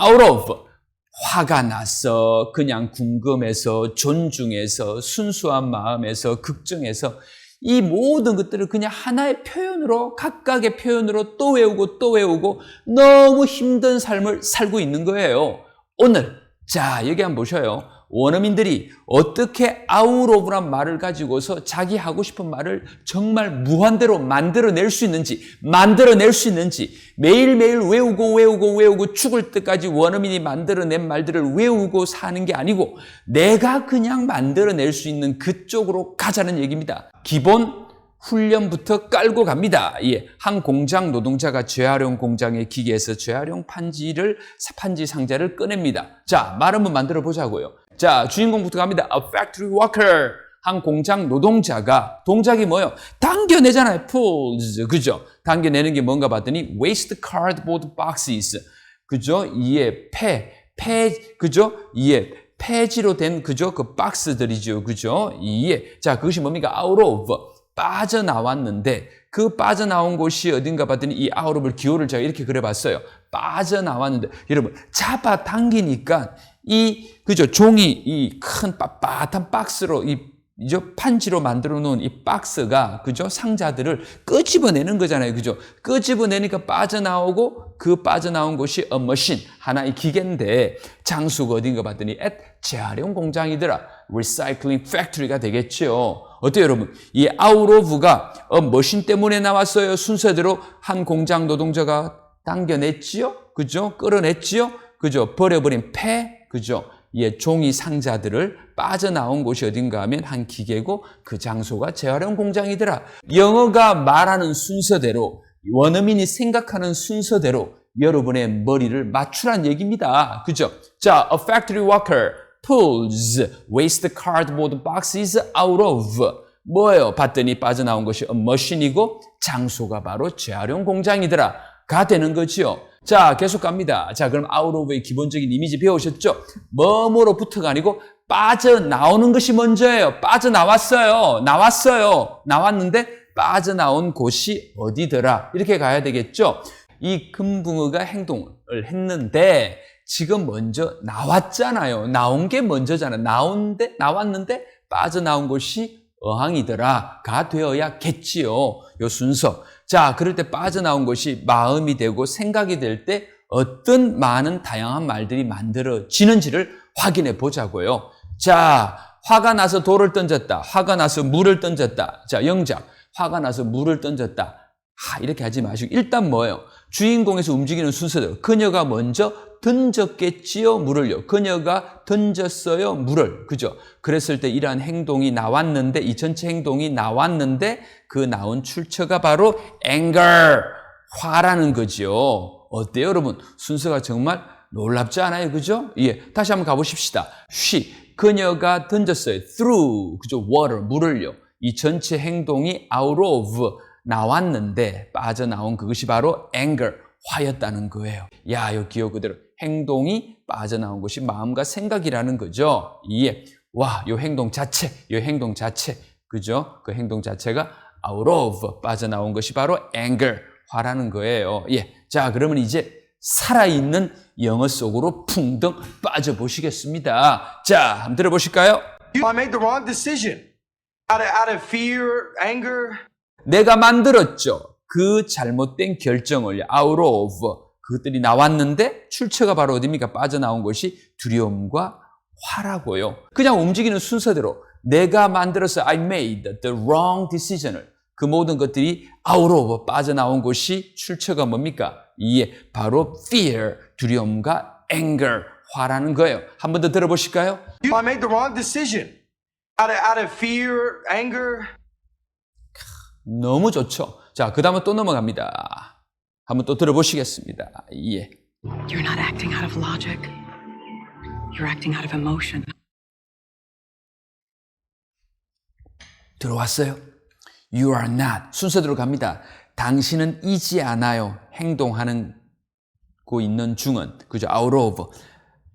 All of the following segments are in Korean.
out of 화가 나서 그냥 궁금해서 존중해서 순수한 마음에서 걱정해서 이 모든 것들을 그냥 하나의 표현으로 각각의 표현으로 또 외우고 또 외우고 너무 힘든 삶을 살고 있는 거예요. 오늘 자 여기 한번 보셔요. 원어민들이 어떻게 아우로브란 말을 가지고서 자기 하고 싶은 말을 정말 무한대로 만들어낼 수 있는지, 만들어낼 수 있는지, 매일매일 외우고 외우고 외우고 죽을 때까지 원어민이 만들어낸 말들을 외우고 사는 게 아니고, 내가 그냥 만들어낼 수 있는 그쪽으로 가자는 얘기입니다. 기본 훈련부터 깔고 갑니다. 예. 한 공장 노동자가 재활용 공장의 기계에서 재활용 판지를, 판지 상자를 꺼냅니다. 자, 말 한번 만들어 보자고요. 자, 주인공부터 갑니다. A factory worker. 한 공장 노동자가 동작이 뭐요? 당겨내잖아요. pulls. 그죠? 당겨내는 게 뭔가 봤더니 waste cardboard boxes. 그죠? 이에 폐, 폐, 그죠? 이에 폐지로 된 그죠? 그 박스들이죠. 그죠? 이에 자, 그것이 뭡니까? out of 빠져나왔는데 그 빠져나온 곳이 어딘가 봤더니 이 of를 기호를 제가 이렇게 그려봤어요. 빠져나왔는데 여러분 잡아 당기니까 이 그죠? 종이 이 큰 빳빳한 박스로 이 이죠? 판지로 만들어 놓은 이 박스가 그죠? 상자들을 끄집어내는 거잖아요. 그죠? 끄집어내니까 빠져나오고 그 빠져나온 곳이 a machine 하나의 기계인데 장수가 어딘가 봤더니 at 재활용 공장이더라. Recycling factory가 되겠죠 어때요 여러분? 이 a machine 때문에 나왔어요. 순서대로 한 공장 노동자가 당겨냈지요? 그죠? 끌어냈지요? 그죠? 버려버린 폐 그죠 예, 종이 상자들을 빠져나온 곳이 어딘가 하면 한 기계고 그 장소가 재활용 공장이더라. 영어가 말하는 순서대로 원어민이 생각하는 순서대로 여러분의 머리를 맞추란 얘기입니다. 그죠? 자, a factory worker pulls waste cardboard boxes out of 뭐예요? 봤더니 빠져나온 것이 a machine이고 장소가 바로 재활용 공장이더라. 가 되는 거지요. 자, 계속 갑니다. 자, 그럼 out of의 기본적인 이미지 배우셨죠? 뭐뭐로부터가 아니고 빠져나오는 것이 먼저예요. 빠져나왔어요. 나왔어요. 나왔는데 빠져나온 곳이 어디더라? 이렇게 가야 되겠죠? 이 금붕어가 행동을 했는데 지금 먼저 나왔잖아요. 나온 게 먼저잖아. 나온데 나왔는데 빠져나온 곳이 어항이더라가 되어야겠지요. 요 순서. 자, 그럴 때 빠져나온 것이 마음이 되고 생각이 될 때 어떤 많은 다양한 말들이 만들어지는지를 확인해 보자고요. 자, 화가 나서 돌을 던졌다. 화가 나서 물을 던졌다. 자, 영작. 화가 나서 물을 던졌다. 하, 이렇게 하지 마시고 일단 뭐예요? 주인공에서 움직이는 순서대로 그녀가 먼저 던졌겠지요 물을요. 그녀가 던졌어요 물을. 그죠? 그랬을 때 이러한 행동이 나왔는데 이 전체 행동이 나왔는데 그 나온 출처가 바로 anger 화라는 거죠. 어때요, 여러분? 순서가 정말 놀랍지 않아요, 그죠? 예, 다시 한번 가보십시다. she 그녀가 던졌어요. through 그죠? water 물을요. 이 전체 행동이 out of 나왔는데 빠져나온 그것이 바로 anger 화였다는 거예요. 야, 요 기억 그대로 행동이 빠져나온 것이 마음과 생각이라는 거죠. 이해. 와, 요 행동 자체, 요 행동 자체, 그죠? 그 행동 자체가 out of 빠져나온 것이 바로 anger, 화라는 거예요. 예. 자, 그러면 이제 살아있는 영어 속으로 풍덩 빠져보시겠습니다. 자, 한번 들어보실까요? I made the wrong decision. Out of, out of fear, anger. 내가 만들었죠. 그 잘못된 결정을 out of 그것들이 나왔는데 출처가 바로 어디입니까? 빠져나온 것이 두려움과 화라고요. 그냥 움직이는 순서대로 내가 만들어서 I made the wrong decision을 그 모든 것들이 out of 빠져나온 것이 출처가 뭡니까? 이에 바로 fear 두려움과 anger 화라는 거예요. 한 번 더 들어보실까요? I made the wrong decision. Out of, out of fear, anger. 너무 좋죠. 자, 그 다음은 또 넘어갑니다. 한번 또 들어보시겠습니다. 예. You're not acting out of logic. You're acting out of emotion. 들어왔어요? You are not. 순서대로 갑니다. 당신은 이지 않아요. 행동하는 고 있는 중은. 그죠? out of.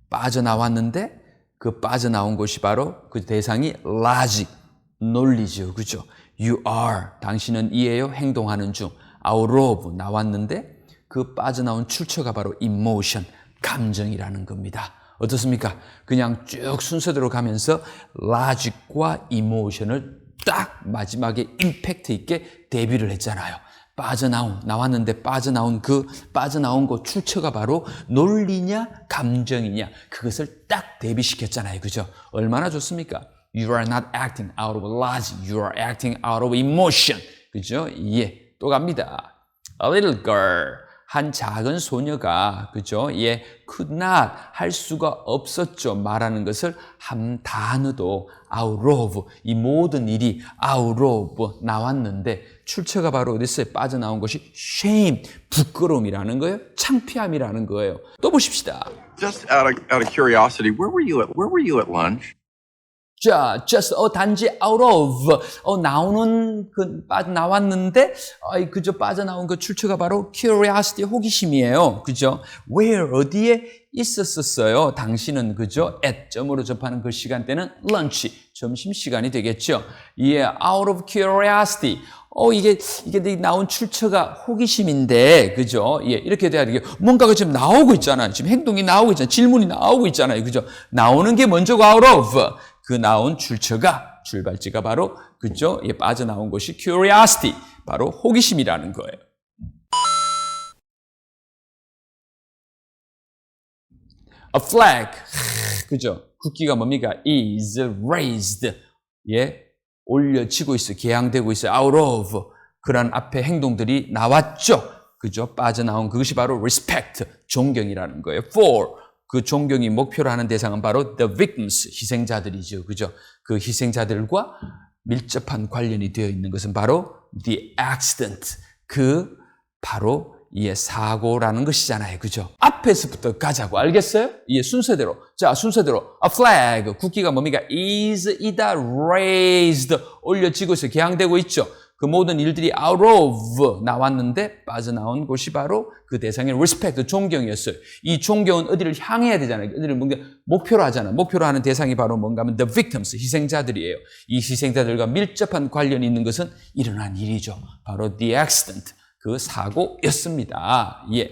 빠져나왔는데 그 빠져나온 곳이 바로 그 대상이 logic. 논리죠. 그죠? You are. 당신은 이에요. 행동하는 중. out of. 나왔는데 그 빠져나온 출처가 바로 emotion. 감정이라는 겁니다. 어떻습니까? 그냥 쭉 순서대로 가면서 logic과 emotion을 딱 마지막에 임팩트 있게 대비를 했잖아요. 빠져나온 나왔는데 빠져나온 그 빠져나온 거 출처가 바로 논리냐 감정이냐 그것을 딱 대비시켰잖아요. 그죠? 얼마나 좋습니까? You are not acting out of logic. You are acting out of emotion. 그죠? 예. 또 갑니다. A little girl. 한 작은 소녀가 그죠? 예, could not 할 수가 없었죠. 말하는 것을 한 단어도 out of 이 모든 일이 out of 나왔는데 출처가 바로 어디서 빠져나온 것이 shame 부끄러움이라는 거예요. 창피함이라는 거예요. 또 보십시다. Just out of out of curiosity, where were you at where were you at lunch? 자, just 어 단지 out of 어 나오는 그 빠, 나왔는데 아이 그저 빠져나온 그 출처가 바로 curiosity 호기심이에요. 그죠? where 어디에 있었었어요. 당신은 그죠? at 점으로 접하는 그 시간대는 lunch 점심 시간이 되겠죠. 예, out of curiosity. 어 이게 이게 나온 출처가 호기심인데 그죠? 예, 이렇게 돼야 되게 뭔가가 지금 나오고 있잖아요. 지금 행동이 나오고 있잖아요. 질문이 나오고 있잖아요. 그죠? 나오는 게 먼저가 out of 그 나온 출처가 출발지가 바로 그죠? 예, 빠져나온 것이 curiosity 바로 호기심이라는 거예요. A flag 그죠? 국기가 뭡니까? is raised 예 올려지고 있어 개양되고 있어 out of 그런 앞에 행동들이 나왔죠. 그죠? 빠져나온 그것이 바로 respect 존경이라는 거예요. for 그 존경이 목표로 하는 대상은 바로 the victims 희생자들이죠. 그죠? 그 희생자들과 밀접한 관련이 되어 있는 것은 바로 the accident 그 바로 이의 사고라는 것이잖아요. 그죠? 앞에서부터 가자고. 알겠어요? 예, 순서대로. 자, 순서대로. A flag. 국기가 뭡니까? is, 이다, raised. 올려지고 있어. 개항되고 있죠. 그 모든 일들이 out of 나왔는데 빠져나온 곳이 바로 그 대상의 respect, 존경이었어요. 이 존경은 어디를 향해야 되잖아요. 어디를 뭔가 목표로 하잖아요. 목표로 하는 대상이 바로 뭔가 하면 the victims, 희생자들이에요. 이 희생자들과 밀접한 관련이 있는 것은 일어난 일이죠. 바로 the accident. 그 사고였습니다. 예.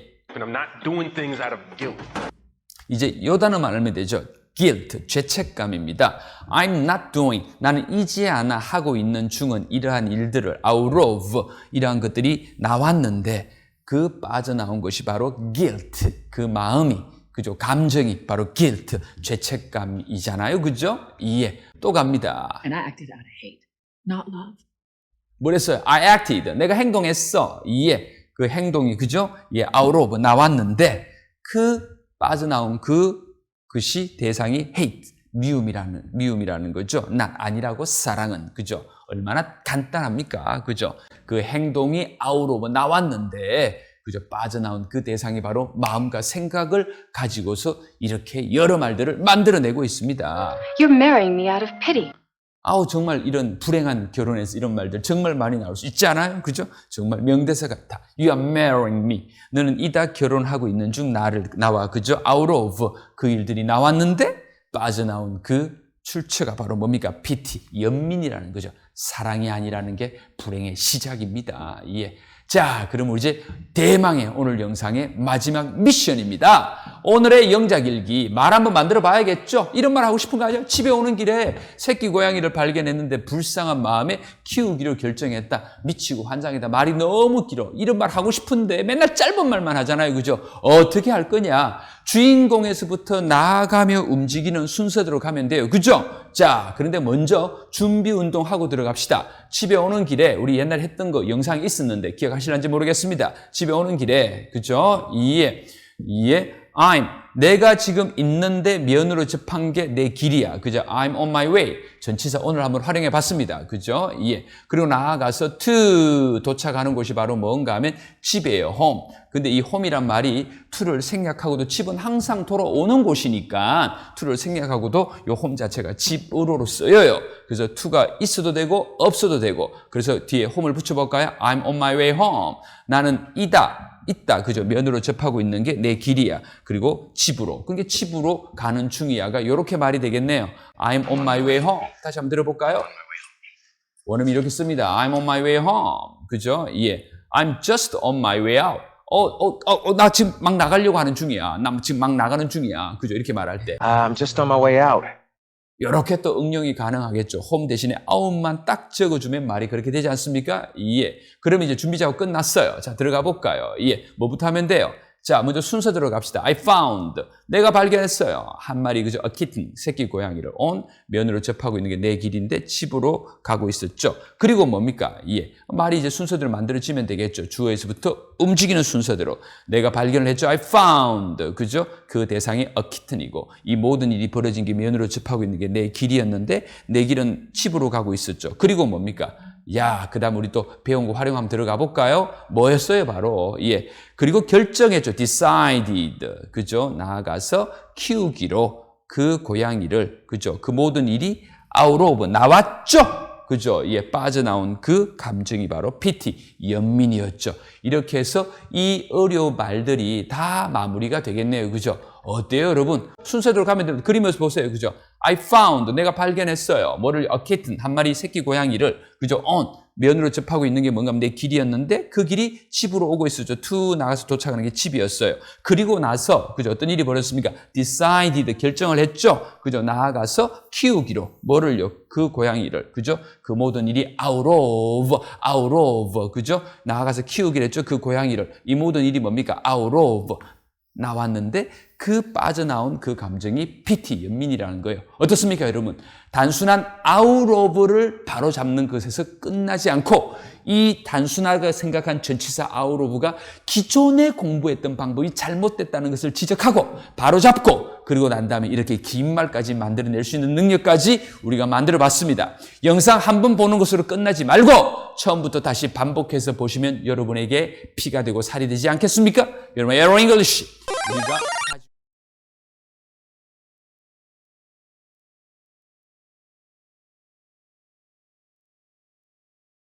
이제 요 단어만 알면 되죠. Guilt, 죄책감입니다. I'm not doing, 나는 이지 않아 하고 있는 중은 이러한 일들을 out of 이러한 것들이 나왔는데 그 빠져나온 것이 바로 guilt, 그 마음이 그죠? 감정이 바로 guilt, 죄책감이잖아요. 그죠? 예. 또 갑니다. And I acted out of hate, not love. 뭐랬어요? I acted. 내가 행동했어. 예. 그 행동이 그죠? 예, out of 나왔는데 그 빠져나온 그 것이 대상이 hate, 미움이라는 미움이라는 거죠. 난 아니라고 사랑은 그죠? 얼마나 간단합니까? 그죠? 그 행동이 of 나왔는데 그죠? 빠져나온 그 대상이 바로 마음과 생각을 가지고서 이렇게 여러 말들을 만들어내고 있습니다. You're marrying me out of pity. 아우 정말 이런 불행한 결혼에서 이런 말들 정말 많이 나올 수 있지 않아요? 그죠? 정말 명대사 같아. You are marrying me. 너는 이다 결혼하고 있는 중 나를 나와 그죠? Out of 그 일들이 나왔는데 빠져나온 그 출처가 바로 뭡니까? pity, 연민이라는 거죠. 사랑이 아니라는 게 불행의 시작입니다. 예. 자, 그럼 우리 이제 대망의 오늘 영상의 마지막 미션입니다. 오늘의 영작일기 말 한번 만들어 봐야겠죠? 이런 말 하고 싶은 거 아니에요? 집에 오는 길에 새끼 고양이를 발견했는데 불쌍한 마음에 키우기로 결정했다. 미치고 환장이다. 말이 너무 길어. 이런 말 하고 싶은데 맨날 짧은 말만 하잖아요. 그죠? 어떻게 할 거냐? 주인공에서부터 나아가며 움직이는 순서대로 가면 돼요. 그죠? 자, 그런데 먼저 준비 운동하고 들어갑시다. 집에 오는 길에 우리 옛날 했던 거 영상이 있었는데 기억하실는지 모르겠습니다. 집에 오는 길에 그죠? 이에 이에 I'm 내가 지금 있는데 면으로 접한 게 내 길이야. 그죠? I'm on my way. 전치사 오늘 한번 활용해 봤습니다. 그죠? 예. 그리고 나아가서 to 도착하는 곳이 바로 뭔가 하면 집이에요. home. 근데 이 home이란 말이 to를 생략하고도 집은 항상 돌아오는 곳이니까 to를 생략하고도 요 home 자체가 집으로로 쓰여요. 그래서 to가 있어도 되고 없어도 되고 그래서 뒤에 home을 붙여 볼까요? I'm on my way home. 나는 이다. 있다. 그죠? 면으로 접하고 있는 게 내 길이야. 그리고 집으로. 그게 집으로 가는 중이야가 이렇게 말이 되겠네요. I'm on my way home. 다시 한번 들어볼까요? 원음이 이렇게 씁니다. I'm on my way home. 그죠? 예. I'm just on my way out. 어, 어, 어, 어, 나 지금 막 나가려고 하는 중이야. 나 지금 막 나가는 중이야. 그죠? 이렇게 말할 때. I'm just on my way out. 이렇게 또 응용이 가능하겠죠. 홈 대신에 out만 딱 적어주면 말이 그렇게 되지 않습니까? 예. 그러면 이제 준비 작업 끝났어요. 자, 들어가 볼까요? 예. 뭐부터 하면 돼요? 자, 먼저 순서 들어갑시다. I found. 내가 발견했어요. 한 마리, 그죠? A kitten. 새끼 고양이를 on 면으로 접하고 있는 게 내 길인데 집으로 가고 있었죠. 그리고 뭡니까? 예. 말이 이제 순서대로 만들어지면 되겠죠. 주어에서부터 움직이는 순서대로. 내가 발견을 했죠. I found. 그죠? 그 대상이 a kitten이고 이 모든 일이 벌어진 게 면으로 접하고 있는 게 내 길이었는데 내 길은 집으로 가고 있었죠. 그리고 뭡니까? 야, 그 다음 우리 또 배운 거 활용하면 들어가 볼까요? 뭐였어요? 바로, 예. 그리고 결정했죠. decided. 그죠? 나아가서 키우기로 그 고양이를, 그죠? 그 모든 일이 out of, 나왔죠? 그죠? 예, 빠져나온 그 감정이 바로 pity, 연민이었죠. 이렇게 해서 이 어려운 말들이 다 마무리가 되겠네요. 그죠? 어때요, 여러분? 순서대로 가면 됩니다. 그림에서 보세요. 그죠? I found, 내가 발견했어요. 뭐를, a kitten, 한 마리 새끼 고양이를, 그죠? on, 면으로 접하고 있는 게 뭔가 내 길이었는데 그 길이 집으로 오고 있었죠. to 나가서 도착하는 게 집이었어요. 그리고 나서, 그죠? 어떤 일이 벌어졌습니까? decided, 결정을 했죠. 그죠? 나아가서 키우기로, 뭐를요? 그 고양이를, 그죠? 그 모든 일이 out of, out of, 그죠? 나아가서 키우기로 했죠. 그 고양이를. 이 모든 일이 뭡니까? out of. 나왔는데 그 빠져나온 그 감정이 pity, 연민이라는 거예요. 어떻습니까, 여러분? 단순한 of를 바로 잡는 것에서 끝나지 않고 이 단순하게 생각한 전치사 of가 기존에 공부했던 방법이 잘못됐다는 것을 지적하고 바로 잡고 그리고 난 다음에 이렇게 긴 말까지 만들어낼 수 있는 능력까지 우리가 만들어 봤습니다. 영상 한 번 보는 것으로 끝나지 말고 처음부터 다시 반복해서 보시면 여러분에게 피가 되고 살이 되지 않겠습니까? 여러분, 에러 잉글리시 우리가